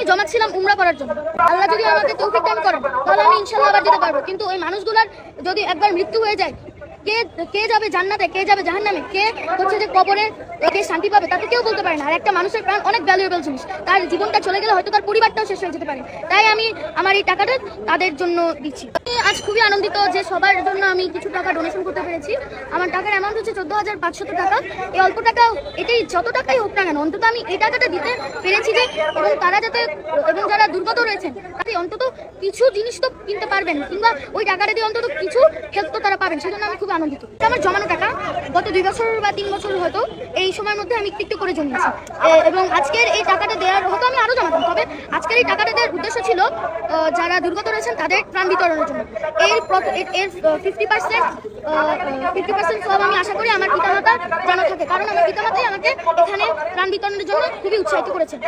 আমি জমাচ্ছিলাম উমরা করার জন্য। আল্লাহ যদি আমাকে তৌফিক দান করেন, তাহলে আমি ইনশাল্লাহ আবার যেতে পারব। কিন্তু ওই মানুষগুলার যদি একবার মৃত্যু হয়ে যায় কে কে যাবে জান্নাতে, কে যাবে জাহান্নামে? কে হচ্ছে যে কবরে কে শান্তি পাবে? তাতে কেউ বলতে পারে না। আর একটা মানুষের প্রাণ অনেক ভ্যালুয়েবল জিনিস। তার জীবনটা চলে গেলে হয়তো তার পরিবারটাও শেষ হয়ে যেতে পারে। তাই আমি আমার এই টাকাটা তাদের জন্য দিচ্ছি। আমি আজ খুবই আনন্দিত যে সবার জন্য আমি কিছু টাকা ডোনেশন করতে পেরেছি। আমার টাকার অ্যামাউন্ট হচ্ছে চোদ্দ হাজার পাঁচশত টাকা। এই অল্প টাকা এটাই যত টাকাই হোক না কেন, অন্তত আমি এই টাকাটা দিতে পেরেছি যে, এবং তারা যাতে, এবং যারা দুর্গত রয়েছেন তাদের অন্তত কিছু জিনিস তো কিনতে পারবেন, কিংবা ওই টাকাটা দিয়ে অন্তত কিছু হেল্প তো তারা পাবেন। সেজন্য আমি খুব আনন্দিত। আমার জমানো টাকা গত দুই বছর বা তিন বছর হয়তো এই সময়ের মধ্যে আমি একটু একটু করে জমিয়েছি। এবং আজকের এই টাকাটা দেওয়ার হয়তো আমি আরও জমাতাম। তবে আজকের এই টাকাটা দেওয়ার উদ্দেশ্য ছিল যারা দুর্গত রয়েছেন তাদের প্রাণ বিতরণের জন্য। এর এর- ফিফটি পার্সেন্ট ফিফটি পার্সেন্ট সব আমি আশা করি আমার পিতামাতা জানা থাকে। কারণ আমার পিতামাতাই আমাকে এখানে প্রাণ বিতরণের জন্য খুবই উৎসাহিত করেছেন।